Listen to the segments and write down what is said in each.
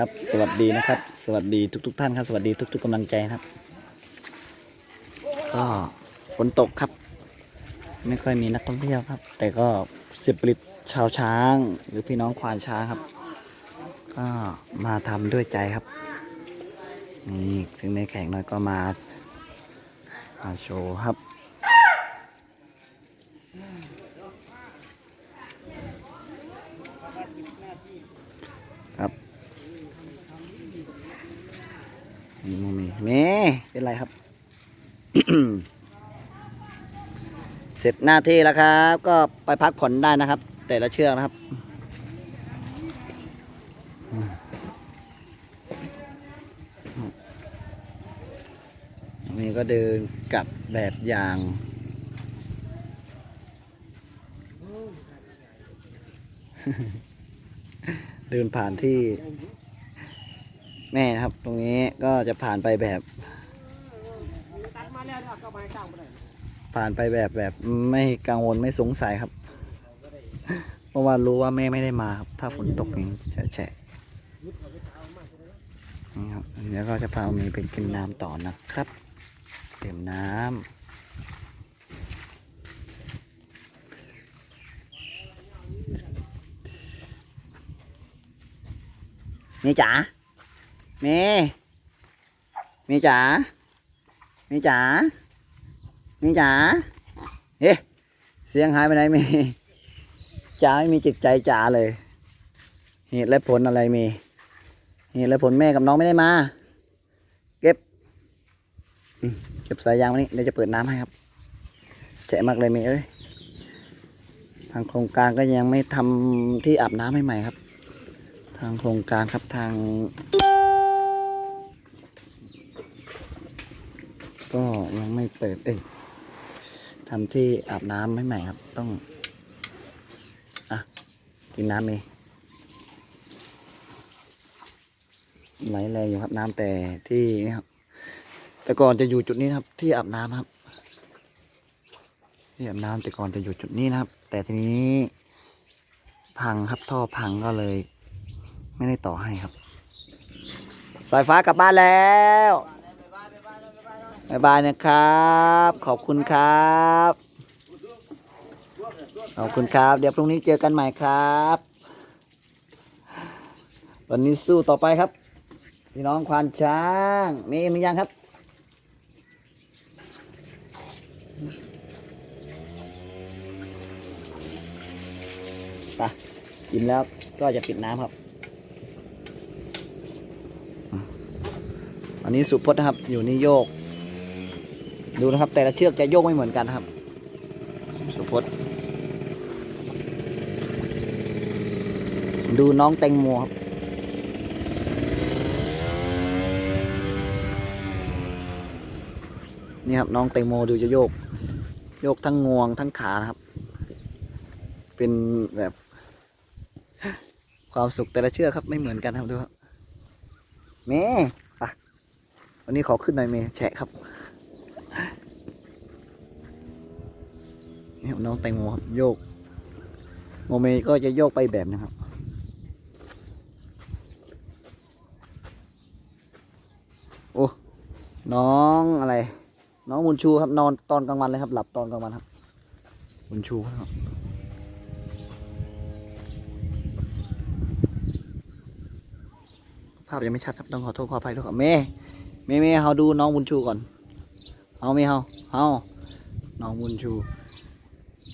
ครับ สวัสดีนะครับ สวัสดีทุกทท่านครับ สวัสดีทุก ๆกำลังใจครับ ก็ฝนตกครับ ไม่ค่อยมีนักท่องเที่ยวครับ แต่ก็สิบปริตชาวช้าง หรือพี่น้องควานช้างครับ ก็มาทำด้วยใจครับ นี่ถึงในแข่งน้อยก็มามาโชว์ครับ มีมูมีเมเป็นไรครับ เสร็จหน้าที่แล้วครับ ก็ไปพักผ่อนได้นะครับ แต่ละเชือกนะครับนี่ก็เดินกลับแบบอย่างเดินผ่านที่ แม่นะครับ ตรงนี้ก็จะผ่านไปแบบ ผ่านไปแบบแบบไม่กังวลไม่สงสัยครับ เพราะว่ารู้ว่าแม่ไม่ได้มาครับ ถ้าฝนตกอย่างนี้แฉะแฉะนี่ครับเดี๋ยวก็จะพามีไปกินน้ำต่อนะครับ เติมน้ำเมจ๋า เมเมจ๋าเมจ๋านี่จ๋าเอ๊ะเสียงหายไปไหนมีจ๋าไม่มีจิตใจจ๋าเลย เหตุและผลอะไรมีเหตุและผลแม่กับน้องไม่ได้มา เก็บเก็บสายยางมานี่เดี๋ยวจะเปิดน้ำให้ครับแฉะมากเลยเมย์เอ้ยทางโครงการก็ยังไม่ทำที่อาบน้ำให้ใหม่ครับ ทางโครงการครับทาง ก็ยังไม่เปิด เอ้ยทำที่อาบน้ำให้ใหม่ครับ ต้อง อะ กินน้ำเองไหลแรงอยู่ครับน้ำแต่ที่นี่ครับ แต่ก่อนจะอยู่จุดนี้ครับ ที่อาบน้ำครับ ที่อาบน้ำแต่ก่อนจะอยู่จุดนี้นะครับ แต่ทีนี้พังครับท่อพังก็เลย ไม่ได้ต่อให้ครับ สายฟ้ากลับบ้านแล้ว บายบายนะครับ ขอบคุณครับ ขอบคุณครับ เดี๋ยวพรุ่งนี้เจอกันใหม่ครับ วันนี้สู้ต่อไปครับ พี่น้องควานช้างมีมียังครับไปกินแล้วก็จะปิดน้ำครับ อันนี้สุพจน์นะครับ อยู่นี่โยก ดูนะครับ แต่ละเชือกจะโยกไม่เหมือนกันครับ สุพจน์ดูน้องแตงโมครับ นี่ครับน้องแตงโมดูจะโยก โยกทั้งงวงทั้งขานะครับ เป็นแบบความสุขแต่ละเชือกครับไม่เหมือนกันครับดูครับเมย์ไปวันนี้ขอขึ้นหน่อยเมย์แฉะครับ นี่ครับน้องแตงโมครับโยกโมเมก็จะโยกไปแบบนะครับ โอ้น้องอะไร น้องบุญชูครับนอนตอนกลางวันเลยครับ หลับตอนกลางวันครับบุญชูครับภาพยังไม่ชัดครับต้องขอโทษขออภัยด้วยครับเมย์เมย์เมย์เฮาดูน้องบุญชูก่อน เอาเมย์เฮาเฮาน้องบุญชู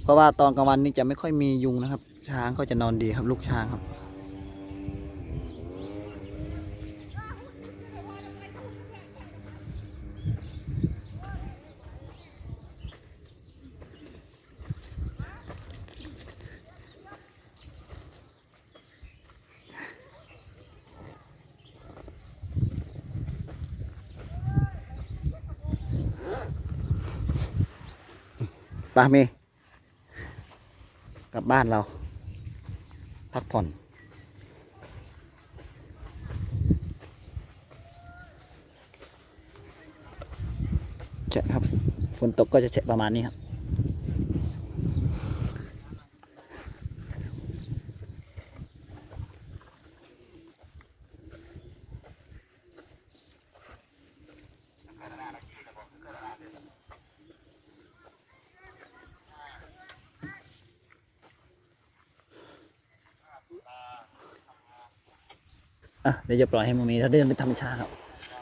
เพราะว่าตอนกลางวันนี่จะไม่ค่อยมียุงนะครับ ช้างก็จะนอนดีครับ ลูกช้างครับไปเมย์ บ้านเรา พักผ่อน จะครับ ฝนตกก็จะแฉะประมาณนี้ครับ อะเดี๋ยวจะปล่อยให้โมเมเขาเดินไปธรรมชาติครับ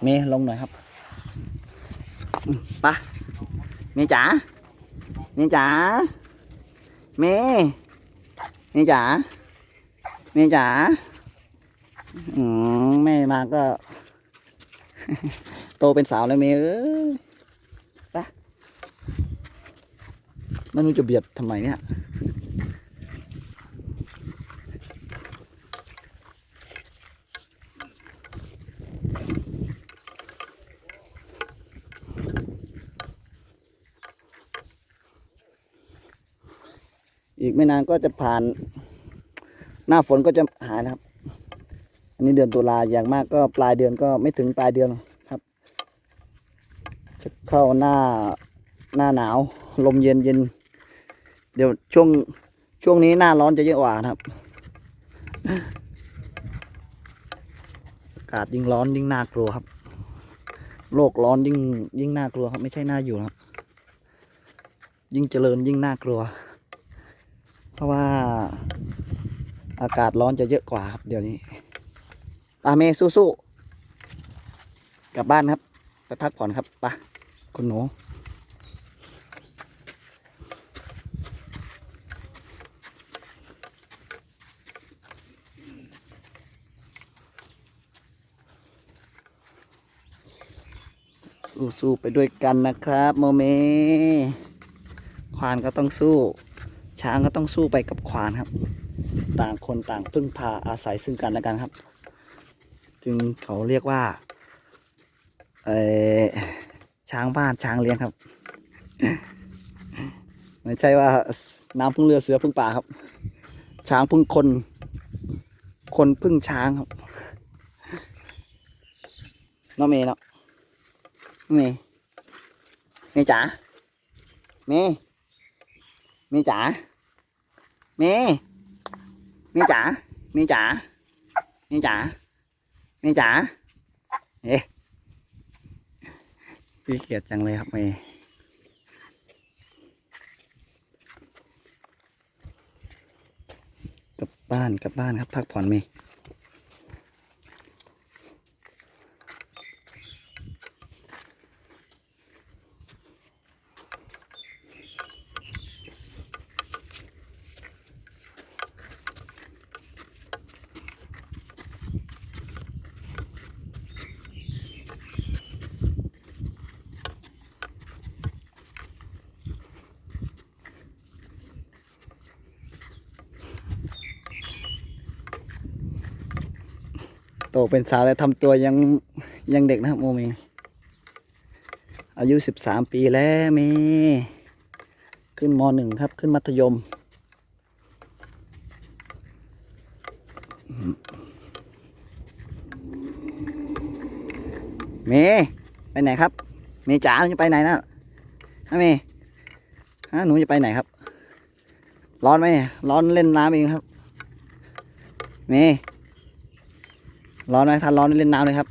เมย์ลงหน่อยครับปะเมย์จ๋าเมย์จ๋าเมย์เมย์จ๋าเมย์จ๋าอืมแม่มาก็ โตเป็นสาวแล้วเมย์เอ้ยไปนั่นนูจะเบียดทำไมเนี่ย อีกไม่นานก็จะผ่าน หน้าฝนก็จะหายแล้วครับ อันนี้เดือนตุลาอย่างมากก็ปลายเดือนก็ไม่ถึงปลายเดือนครับ จะเข้าหน้าหน้าหนาว ลมเย็นเย็นเดี๋ยวช่วงช่วงนี้หน้าร้อนจะเยอะกว่านะครับอากาศยิ่งร้อนยิ่งน่ากลัวครับโลกร้อนยิ่งยิ่งน่ากลัวครับ ไม่ใช่น่าอยู่ครับ ยิ่งเจริญยิ่งน่ากลัว เพราะว่าอากาศร้อนจะเยอะกว่าครับเดี๋ยวนี้ปาเมสู้ๆกลับบ้านครับ ไปพักผ่อนครับปะคุณหนูสู้ๆไปด้วยกันนะครับ โมเม ควานก็ต้องสู้ ช้างก็ต้องสู้ไปกับควานครับ ต่างคนต่างพึ่งพาอาศัยซึ่งกันและกันครับ จึงเขาเรียกว่าเออช้างบ้านช้างเลี้ยงครับ ไม่ใช่ว่าน้ำพึ่งเรือเสือพึ่งป่าครับ ช้างพึ่งคน คนพึ่งช้างครับน้องเมย์เนาะเมย์เมย์จ๋าเมย์ เมย์จ๋าเมย์เมย์จ๋าเมย์จ๋าเมย์จ๋าเมย์จ๋าเอ๊ะพี่เกียดจังเลยครับเมย์กลับบ้านกลับบ้านครับพักผ่อนเม ตเป็นสาวแต่ทำตัวยังยังเด็กนะครับโมเมอายุสิบสามปีแล้วเมขึ้นมหนึ่งครับขึ้นมัธยม เมไปไหนครับ เมจ๋าหนูจะไปไหนนะฮะเมฮะหนูจะไปไหนครับ ร้อนไหมร้อนเล่นน้ำเองครับ เม ร้อนไหมถ้าร้อนเล่นน้ำเลยครับ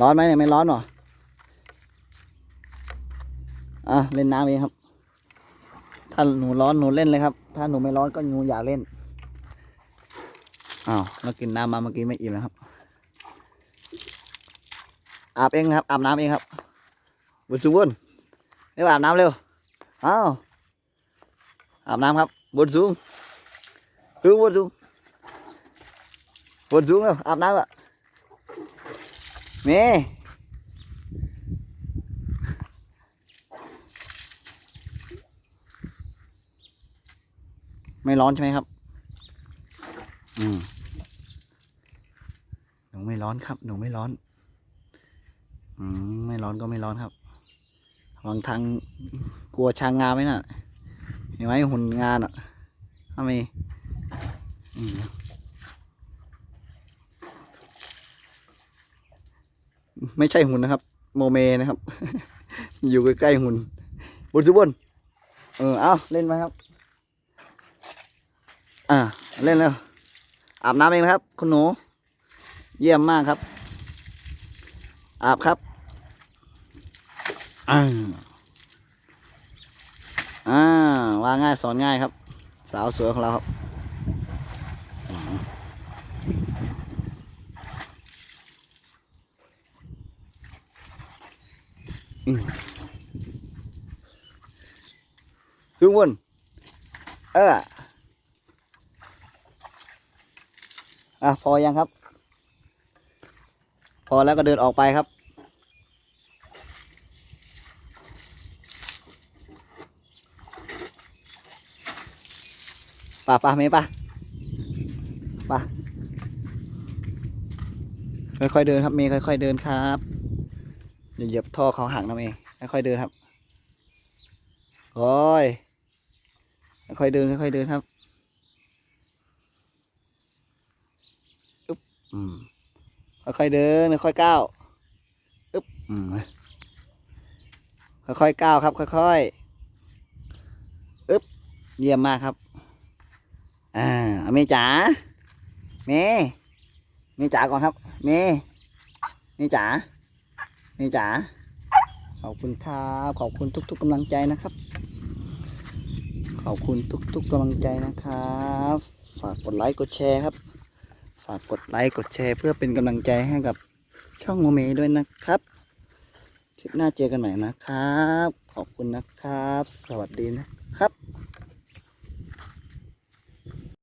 ร้อนไหมเนี่ยไม่ร้อนหรออะเล่นน้ำเองครับ ถ้าหนูร้อนหนูเล่นเลยครับ ถ้าหนูไม่ร้อนก็หนูอย่าเล่นอ้าวเรากินน้ำมาเมื่อกี้ไม่อิ่มนะครับ อาบเองครับอาบน้ำเองครับบุญสุบุญเร็วอาบน้ำเร็วอ้าว อาบน้ำครับบนสูงสูงบนสูงบนสูงแล้วอาบน้ำอะเมไม่ร้อนใช่ไหมครับ อืมหนูไม่ร้อนครับ หนูไม่ร้อน อืม ไม่ร้อนก็ไม่ร้อนครับ วางทางกลัวช้างงาไหมน่ะ เห็นไหมหุ่นงานอะทำไมไม่ใช่หุ่นนะครับ โมเมนะครับ อยู่ใกล้ๆหุ่นบนสุบนเออเอาเล่นไหมครับ อ่าเล่นแล้วอาบน้ำเองนะครับ คุณหนู เยี่ยมมากครับ อาบครับอ่า อ่าวาง่ายสอนง่ายครับ สาวสวยของเราครับอืมขึ้นบนเอออะพอยังครับ พอแล้วก็เดินออกไปครับ ป่ะป่ะเมป่ะป่ะค่อยๆเดินครับเมย์ค่อย ๆ เดินครับอย่าเหยียบท่อเขาหักนะเมย์ค่อยๆเดินครับโอ้ยค่อยๆเดินค่อยๆเดินครับอึ๊บอืมค่อยๆเดินค่อยๆก้าวอึ๊บอืมค่อยๆก้าวครับ ค่อยๆอึ๊บเยี่ยมมากครับ อ่าเมจ๋าเมเมจ๋าก่อนครับ เมเมจ๋าเมจ๋าขอบคุณครับขอบคุณทุก ๆกำลังใจนะครับ ขอบคุณทุก ๆกำลังใจนะครับ ฝากกดไลค์กดแชร์ครับ ฝากกดไลค์กดแชร์เพื่อเป็นกำลังใจให้กับช่องโมเมด้วยนะครับคลิปหน้าเจอกันใหม่นะครับ ขอบคุณนะครับ สวัสดีนะ